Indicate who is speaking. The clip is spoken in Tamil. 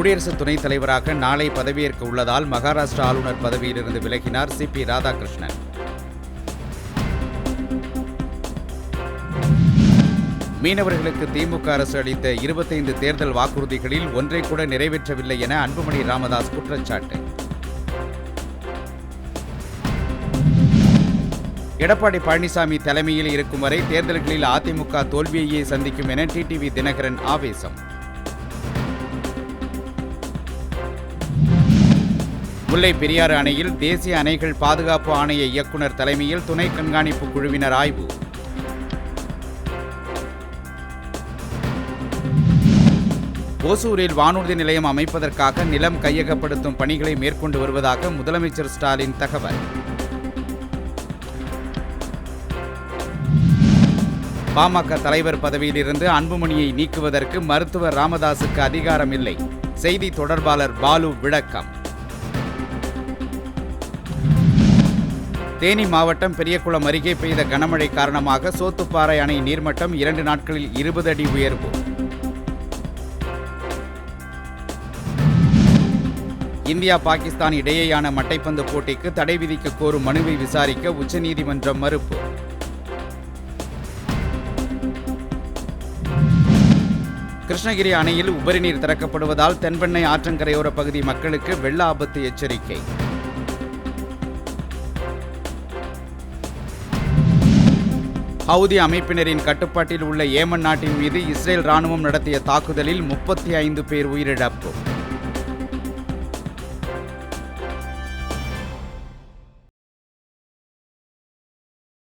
Speaker 1: குடியரசு துணைத் தலைவராக நாளை பதவியேற்க உள்ளதால் மகாராஷ்டிரா ஆளுநர் பதவியிலிருந்து விலகினார் சி பி ராதாகிருஷ்ணன். மீனவர்களுக்கு திமுக அரசு அளித்த இருபத்தைந்து தேர்தல் வாக்குறுதிகளில் ஒன்றை கூட நிறைவேற்றவில்லை என அன்புமணி ராமதாஸ் குற்றச்சாட்டு. எடப்பாடி பழனிசாமி தலைமையில் இருக்கும் வரை தேர்தல்களில் அதிமுக தோல்வியையே சந்திக்கும் என டிடிவி தினகரன் ஆவேசம். முல்லை பெரியாறு அணையில் தேசிய அணைகள் பாதுகாப்பு ஆணைய இயக்குனர் தலைமையில் துணை கண்காணிப்பு குழுவினர் ஆய்வு. ஓசூரில் வானூர்தி நிலையம் அமைப்பதற்காக நிலம் கையகப்படுத்தும் பணிகளை மேற்கொண்டு வருவதாக முதலமைச்சர் ஸ்டாலின் தகவல். பாமக தலைவர் பதவியிலிருந்து அன்புமணியை நீக்குவதற்கு மருத்துவர் ராமதாசுக்கு அதிகாரம் இல்லை செய்தி தொடர்பாளர் பாலு விளக்கம். தேனி மாவட்டம் பெரியகுளம் அருகே பெய்த கனமழை காரணமாக சோத்துப்பாறை அணை நீர்மட்டம் இரண்டு நாட்களில் இருபது அடி உயர்வு. இந்தியா பாகிஸ்தான் இடையேயான மட்டைப்பந்து போட்டிக்கு தடை விதிக்க கோரும் மனுவை விசாரிக்க உச்சநீதிமன்றம் மறுப்பு. கிருஷ்ணகிரி அணையில் உபரிநீர் திறக்கப்படுவதால் தென்பெண்ணை ஆற்றங்கரையோர பகுதி மக்களுக்கு வெள்ள ஆபத்து எச்சரிக்கை. ஹவுதி அமைப்பினரின் கட்டுப்பாட்டில் உள்ள ஏமன் நாட்டின் மீது இஸ்ரேல் ராணுவம் நடத்திய தாக்குதலில் முப்பத்தி ஐந்து பேர் உயிரிழப்பு.